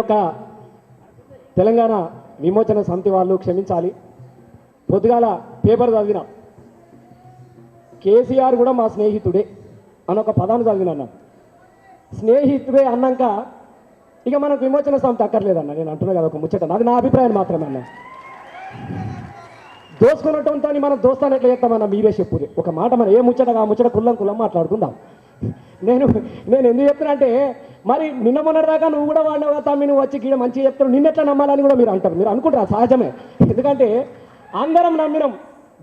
ఒక తెలంగాణ విమోచన సమితి వాళ్ళు క్షమించాలి. పొద్దుగాల పేపర్ చదివిన. కేసీఆర్ కూడా మా స్నేహితుడే అని ఒక పదాన్ని చదివిన స్నేహితుడే అన్నాక ఇక మనకు విమోచన సమితి అక్కర్లేదన్న నేను అంటున్నా కదా ఒక ముచ్చట. అది నా అభిప్రాయం మాత్రమే అన్న. దోసుకున్నటువంటి మనం దోస్తాను ఎట్లా చేస్తామన్న మీరే చెప్పురే. ఒక మాట మనం ఏ ముచ్చట ఆ ముచ్చట కుల్లం కుల్లం మాట్లాడుకుందాం. నేను నేను ఎందుకు చెప్తున్నా అంటే మరి నిన్న మొన్నటిదాకా నువ్వు కూడా వాడినావు కదా తమ్మి నువ్వు వచ్చి గీడ మంచిగా చెప్తావు నిన్నెట్లా నమ్మాలని కూడా మీరు అంటారు. మీరు అనుకుంటారు? సహజమే. ఎందుకంటే అందరం నమ్మినాం.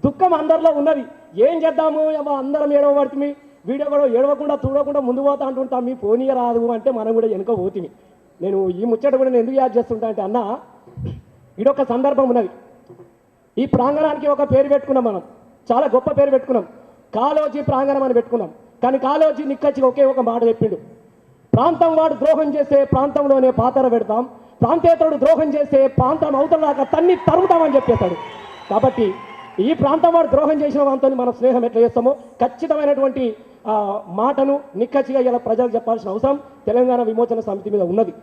దుఃఖం అందరిలో ఉన్నది. ఏం చేద్దాము? ఏమో అందరం ఏడవబడుతుంది. వీడియో కూడా ఏడవకుండా చూడకుండా ముందు పోతా అంటుంటా మీ పోనీయ రాదు అంటే మనం కూడా వెనుక పోతుంది నేను ఈ ముచ్చట కూడా నేను ఎందుకు యాడ్ చేస్తుంటా అంటే అన్న ఇడొక సందర్భం ఉన్నది. ఈ ప్రాంగణానికి ఒక పేరు పెట్టుకున్నాం మనం. చాలా గొప్ప పేరు పెట్టుకున్నాం. కాలోజీ ప్రాంగణం అని పెట్టుకున్నాం. కానీ కాలోజీ నిక్కచ్చి ఒకే ఒక మాట చెప్పిండు. ప్రాంతం వాడు ద్రోహం చేస్తే ప్రాంతంలోనే పాతర పెడతాం. ప్రాంతేతరుడు ద్రోహం చేస్తే ప్రాంతం అవతలదాకా తన్ని తరుగుతామని చెప్పేశాడు. కాబట్టి ఈ ప్రాంతం వాడు ద్రోహం చేసిన వాళ్ళతో మనం స్నేహం ఎట్లా చేస్తామో ఖచ్చితమైనటువంటి మాటను నిక్కచ్చిగా ఇలా ప్రజలకు చెప్పాల్సిన అవసరం తెలంగాణ విమోచన సమితి మీద ఉన్నది.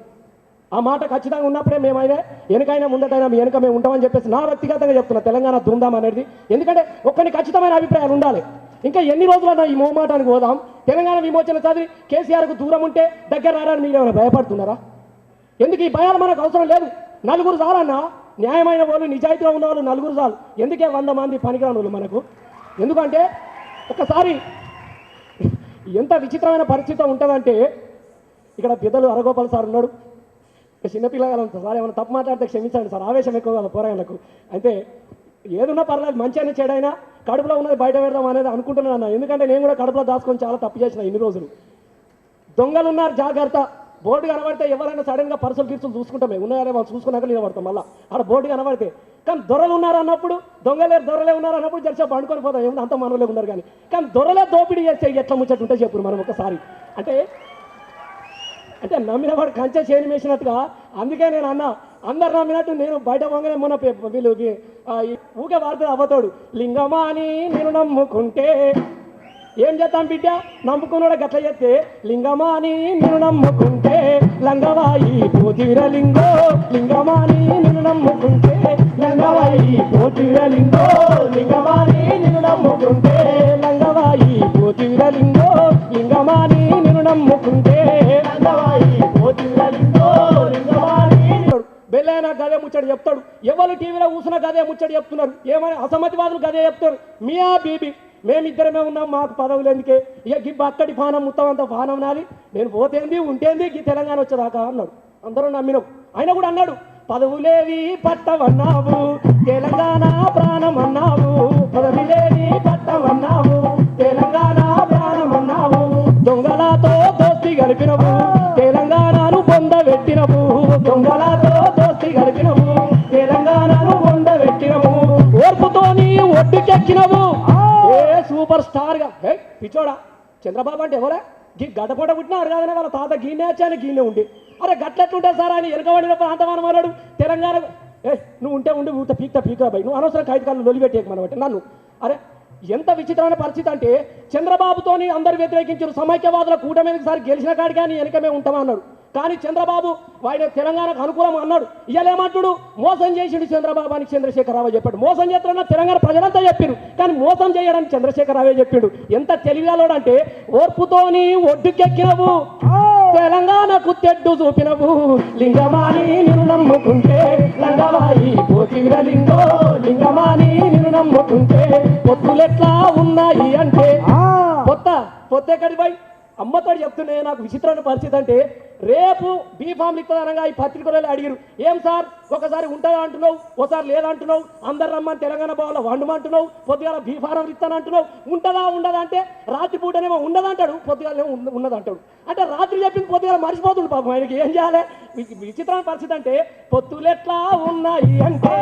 ఆ మాట ఖచ్చితంగా ఉన్నప్పుడే మేమైనా వెనకైనా ముందటైనా మీ వెనక మేము ఉంటామని చెప్పేసి నా వ్యక్తిగతంగా చెప్తున్నా. తెలంగాణ దుందాం అనేది. ఎందుకంటే ఒక్కని ఖచ్చితమైన అభిప్రాయాలు ఉండాలి. ఇంకా ఎన్ని రోజులన్నా ఈ మోమాటానికి పోదాం. తెలంగాణ విమోచన చదివి కేసీఆర్కు దూరం ఉంటే దగ్గర రారని మీరు ఏమైనా భయపడుతున్నారా? ఎందుకు ఈ భయాలు మనకు అవసరం లేదు? నలుగురు చాలన్నా? న్యాయమైన వాళ్ళు నిజాయితీగా ఉన్న వాళ్ళు నలుగురు చాలు. ఎందుకే వంద మంది పనికిరాని వాళ్ళు మనకు? ఎందుకంటే ఒకసారి ఎంత విచిత్రమైన పరిస్థితి ఉంటుందంటే ఇక్కడ పెద్దలు అరగోపాల్ సార్ ఉన్నాడు. చిన్నపిల్లగా సార్ ఏమైనా తప్పు మాట్లాడితే క్షమించండి సార్. ఆవేశం ఎక్కువ కదా పోరాయలకు అయితే ఏదన్నా పర్లేదు మంచి అయినా చెడైనా కడుపులో ఉన్నది బయట పెడదాం అనేది అనుకుంటున్నాను అన్న. ఎందుకంటే నేను కూడా కడుపులో దాచుకొని చాలా తప్పు చేసిన ఇన్ని రోజులు. దొంగలు ఉన్నారు జాగ్రత్త. బోర్డు కనబడితే ఎవరైనా సడన్గా పర్సలు గిర్సులు చూసుకుంటామే ఉన్నాయో వాళ్ళు చూసుకున్నాక నిలబడతాం మళ్ళీ. ఆడ బోర్డు కనబడితే. కానీ దొరలు ఉన్నారు అన్నప్పుడు దొంగలే దొరలే ఉన్నారు అన్నప్పుడు జరిసే పండుకొని పోతాం ఏమన్నా అంత మనలే ఉన్నారు కానీ. కానీ దొరలే దోపిడీ చేస్తే ఎట్లా ముచ్చట ఉంటే చెప్పు మనం ఒకసారి. అంటే అంటే నమ్మిన వాడు కంచె చేయని వేసినట్టుగా అందుకే నేను అన్నా అందరు నమ్మినట్టు నేను బయట పోగానే మొన్న వీళ్ళు ఊకే వాడుతుంది అవ్వతాడు. లింగమా అని నేను నమ్ముకుంటే. ఏం చేద్దాం బిడ్డ? నమ్ముకున్నాడు గట్ల చేస్తే లింగమా అని నేను నమ్ముకుంటే. లంగవాయి పోతివిర లింగో లింగమా అని నేను నమ్ముకుంటే. లంగవాయి పోతివిర లింగో లింగమా అని నేను నమ్ముకుంటే. లంగవాయి పోతివిర లింగో లింగమా అని నేను నమ్ముకుంటే. పెళ్ళైనా గదే ముచ్చట చెప్తాడు. ఎవరు టీవీలో కూసిన గదే ముచ్చట చెప్తున్నారు. ఏమని అసమ్మతివాదులు గదే చెప్తారు? మియా బీబీ మేమిద్దరమే ఉన్నాం మాకు పదవులు ఎందుకే? ఇక గి అక్కడి పానం మొత్తం అంత ఫానం నాది. నేను పోతేంది ఉంటేంది గి తెలంగాణ వచ్చేదాకా అన్నాడు. అందరూ నమ్మినాం. ఆయన కూడా అన్నాడు పదవులేవి పట్టవన్నావు తెలంగాణ ప్రాణం అన్నావు పదవిలేవి పట్టవన్నావు తెలంగాణ ప్రాణం అన్నావు దొంగలతో దోస్తి గడిపినవు తెలంగాణను పొందబెట్టినవు దొంగలతో సూపర్ స్టార్గా హే పిచ్చోడా? చంద్రబాబు అంటే ఎవరా? గీ గడ్డపూట పుట్టినాడు కాదనే వాళ్ళ తాత గీనే వచ్చాను గీనే ఉండి. అరే గట్లెట్లుంటే సార్ ఆయన వెనకబడిన ప్రాంతం అన్నాడు. తెలంగాణ ఏ నువ్వు ఉంటే ఉండి ఊత పీక్తా పీకరా బై. నువ్వు అనవసరం కైతకాలు లొలిపెట్టేయకు మనబట్టి నన్ను. అరే ఎంత విచిత్రమైన పరిస్థితి అంటే చంద్రబాబుతోని అందరు వ్యతిరేకించారు. సమైక్యవాదుల కూటమికి సార్ గెలిచిన కాడికి కానీ వెనకమే ఉంటామన్నాడు. కానీ చంద్రబాబు ఆయన తెలంగాణకు అనుకూలం అన్నాడు. ఇవాళ ఏమంటాడు? మోసం చేసిండు చంద్రబాబు అని చంద్రశేఖరరావు చెప్పాడు. మోసం చేస్తున్నా తెలంగాణ ప్రజలంతా చెప్పారు కానీ మోసం చేయడానికి చంద్రశేఖరరావే చెప్పాడు ఎంత తెలివిగాలోడు అంటే ఓర్పుతోని ఒడ్డుకెక్కినవు తెలంగాణకు తెడ్డు చూపినవు. లింగమాని నిన్ను నమ్ముకుంటే పోతివిర లింగో. లింగమాని నిన్ను నమ్ముకుంటే పొత్తులెట్లా ఉన్నాయి అంటే. పొత్త పొత్త ఎక్కడి అమ్మతో చెప్తున్నాయి నాకు విచిత్రమైన పరిస్థితి అంటే రేపు బీఫామ్ ఇస్తుందనగా ఈ పత్రికలలో అడిగారు. ఏం సార్? ఒకసారి ఉంటుందా అంటున్నావు? ఒకసారి లేదంటున్నావు అందరు రమ్మని తెలంగాణ భవన్లో వండమంటున్నావు? పొద్దుగాల బీఫారం ఇస్తానంటున్నావు ఉంటుందా ఉండదా అంటే రాత్రి పూటనేమో ఉండదంటాడు పొద్దుగాల ఉన్నదంటాడు అంటే రాత్రి చెప్పింది పొద్దుగాల మర్చిపోతుంది పాపం. ఆయనకి ఏం చేయాలి? విచిత్రమైన పరిస్థితి అంటే పొత్తులెట్లా ఉన్నాయి అంటే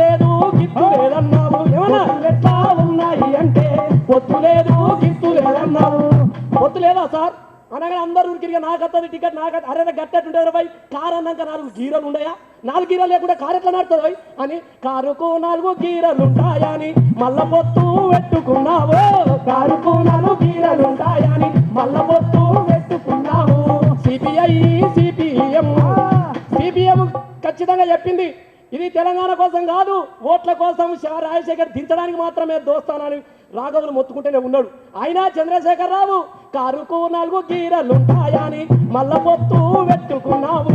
లేదు గిత్తు లేదన్నావు. ఏమన్నా? ఎట్లా ఉన్నాయి అంటే పొత్తు లేదు గిత్తు లేదన్నావు. పొత్తు లేదా సార్? అనగా అందరూ ఉరికిరిగా నాకు వస్తుంది టికెట్ నాకు అరే గట్టెట్టు ఉంటుంది పోయి కారు అన్నాక నాలుగు గీరలు ఉన్నాయా నాలుగు గీరలు లేకుండా కారు ఎట్లా నడుతుంది అని కారుకు నాలుగు గీరలు ఉంటాయా అని మల్ల పొత్తు పెట్టుకున్నావు. కారుకు నాలుగు గీరలు ఉంటాయా అని మల్ల పొత్తు పెట్టుకున్నావు. CPI CPM. సిపిఎం ఖచ్చితంగా చెప్పింది. ఇది తెలంగాణ కోసం కాదు ఓట్ల కోసం రాజశేఖర్ దించడానికి మాత్రమే దోస్తానని రాఘవులు మొత్తుకుంటూనే ఉన్నాడు. అయినా చంద్రశేఖర్ రావు కారుకు నాలుగు గీరలుంటాయని మల్ల పొత్తు పెట్టుకున్నావు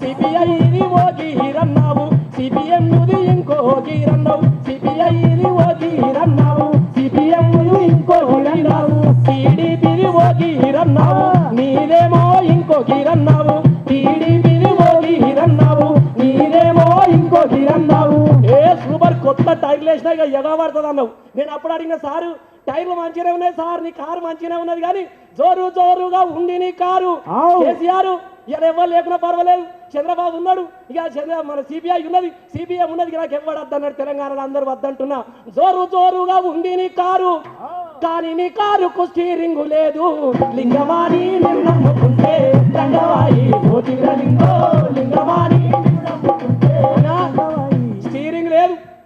సిబిఐని ఇది ఓ గీరన్నావు. సిపిఎం ఇంకో గీరన్నావు. సిబిఐని ఇది ఓ గీరన్నావు. సిపిఎం ఇంకో గీరన్నావు. టీడీపీని ఓ గీరన్నావు. నీదేమో ఇంకో గీరన్నావు. టీడీపీని ఓ గీరన్నావు. నీదేమో ఇంకో గీరన్నావు. ఏ సూపర్ కొత్త టైర్లు వేసినా ఎగబడుతుంది అన్నావు నేను అప్పుడు అడిగిన సారు టైర్లు మంచిగానే ఉన్నాయి సార్ నీ కారు మంచిగానే ఉన్నది కానీ జోరు జోరుగా ఉంది నీ కారు. కేసీఆర్ ఇలా ఎవరు లేకున్నా పర్వాలేదు. చంద్రబాబు ఉన్నాడు. ఇక చంద్ర మన సిపిఐ ఉన్నది. సిపిఐ ఉన్నది నాకు ఎవడు వద్దన్నాడు తెలంగాణలో? అందరూ వద్దంటున్నా. జోరు జోరుగా ఉంది నీ కారు. కానీ నీ కారుకు స్టీరింగ్ లేదు. నమ్ముకుంటే రంగవాయి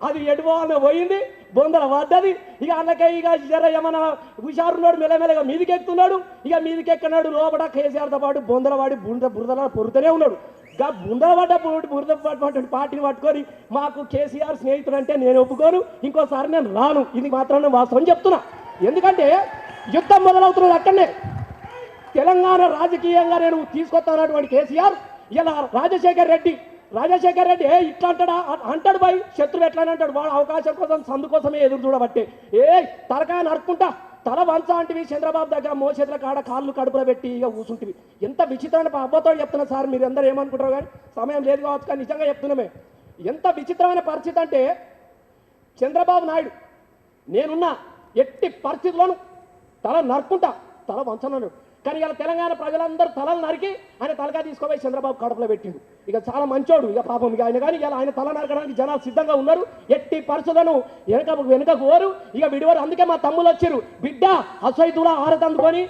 అది ఎటుపోవాలని పోయింది బొందల వద్దది ఇక అన్నకై ఇక జర ఏమన్నా హుషారున్నాడు మెల్లమెల్లగా మీదికెక్కుతున్నాడు. ఇక మీదికి లోపల కేసీఆర్తో పాటు బొందల వాడి బుంద బురదల పొరుతూనే ఉన్నాడు. ఇక బుందల పడ్డ బురద పార్టీని పట్టుకొని మాకు కేసీఆర్ స్నేహితుడు అంటే నేను ఒప్పుకోను ఇంకోసారి నేను రాను. ఇది మాత్రం వాస్తవం చెప్తున్నా. ఎందుకంటే యుద్ధం మొదలవుతున్నది అక్కడనే. తెలంగాణ రాజకీయంగా నేను తీసుకొస్తానటువంటి కేసీఆర్ ఇలా రాజశేఖర్ రెడ్డి రాజశేఖర్ రెడ్డి ఏ ఇట్లా అంటాడా? అంటాడు బాయ్ శత్రువు ఎట్లా అంటాడు? వాడు అవకాశం కోసం సందు కోసమే ఎదురు చూడబట్టే ఏ తలకాయ నరుక్కుంటా తల వంచ అంటివి చంద్రబాబు దగ్గర మోసేతుల కాడ కాళ్ళు కడుపులో పెట్టి ఇక కూసుంటివి. ఎంత విచిత్రమైన ప- అబ్బతో చెప్తున్నా సార్ మీరు అందరూ ఏమనుకుంటారు కానీ సమయం లేదు కావచ్చు కానీ నిజంగా చెప్తున్నామే. ఎంత విచిత్రమైన పరిస్థితి అంటే చంద్రబాబు నాయుడు నేనున్నా ఎట్టి పరిస్థితుల్లోనూ తల నరుక్కుంటా తల వంచనన్నాడు. కానీ ఇలా తెలంగాణ ప్రజలందరూ తలలు నరికి ఆయన తలగా తీసుకుపోయి చంద్రబాబు కడుపులో పెట్టిండు. ఇక చాలా మంచోడు ఇక పాపం ఇక ఆయన కానీ ఇలా ఆయన తల నరకడానికి జనాలు సిద్ధంగా ఉన్నారు. ఎట్టి పరిస్థితులను వెనక వెనుక పోరు. ఇక విడివారు అందుకే మా తమ్ములు వచ్చారు బిడ్డ అసైతులా ఆరతందుకొని.